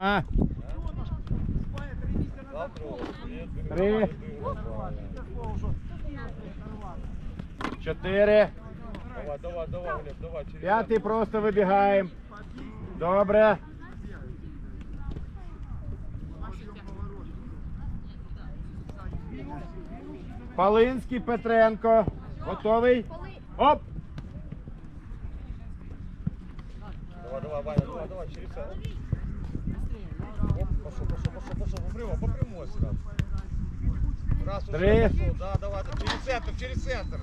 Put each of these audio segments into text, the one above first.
А, три, чотири, Давай, давай, давай, Глеб, давай. П'ятий просто вибігаємо. Добре. Палинський Петренко. Готовий? Оп! Давай, давай, Ваня, давай, давай, через пошел, пошел, пошел, пошел, по прямой, по прямой сразу. Раз, уже Три. пошел, да, давай, да, через центр, через центр.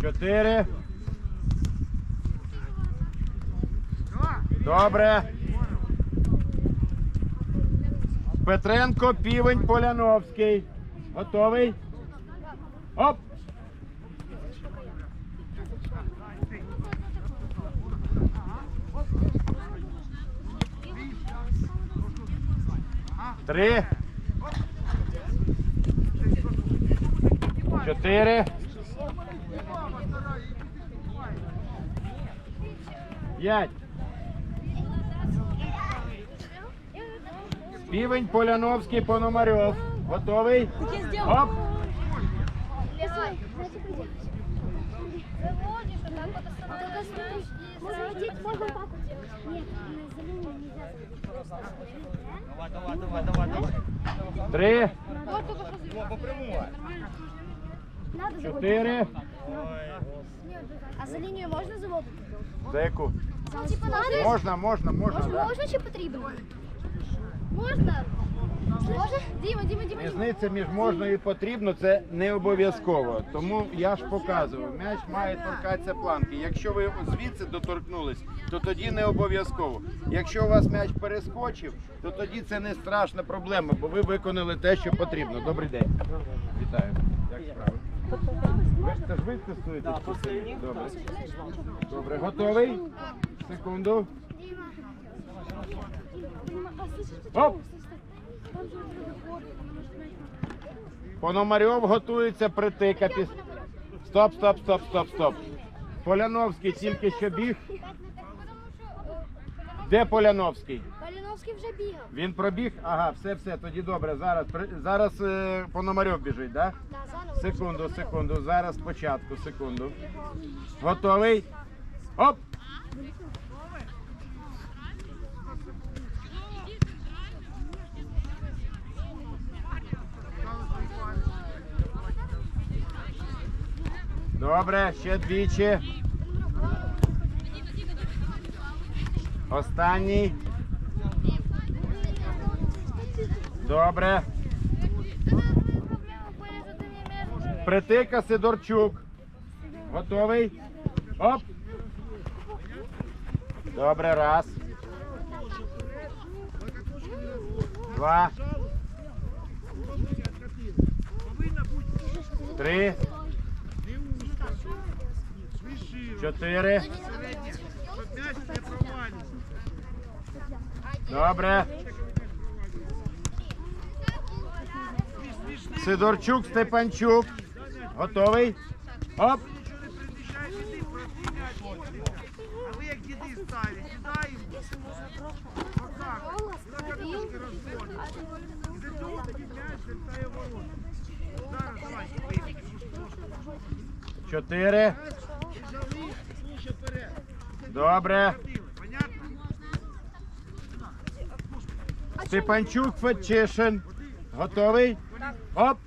Чотири. Добре. Петренко, півень, Поляновський. Готовий? Оп! Три. Чотири. П'ять. Півень, Поляновський, Пономарьов. Готовий? Оп! Давай, давай, давай, давай, давай. Три. Надо чотири. А за лінію можна заводити? За яку? Типа надо? Можна, можна, можна. Можна, да. можна чи потрібно? Можна? Діма, Діма, Діма, Діма. Різниця між можна і потрібно це не обов'язково. Тому я ж показував, м'яч має торкатися планки. Якщо ви звідси доторкнулись, то тоді не обов'язково. Якщо у вас м'яч перескочив, то тоді це не страшна проблема, бо ви виконали те, що потрібно. Добрий день. Вітаю. Як справи? Ви ж теж ви тестуєте? Добре. Добре, готовий? Секунду. Оп! Пономарьов готується притикати. Стоп, стоп, стоп, стоп, стоп. Поляновський тільки що біг. Де Поляновський? Маліновський вже бігав. Він пробіг? Ага, все, все, тоді добре. Зараз зараз е, Пономарьов біжить, так? Да. Секунду, секунду. Зараз спочатку, секунду. Готовий? Оп! Добре, ще двічі. Останній. Добре. Притика Сидорчук. Готовий? Оп. Добре, раз. Два. Три. Чотири. Добре. Сидорчук, Степанчук. Готовий? Оп. А ви як діди стали, кидаємо. Отак. Зараз давай. Чотири. Добре. Степанчук, Фетчишин. Готовий? Оп.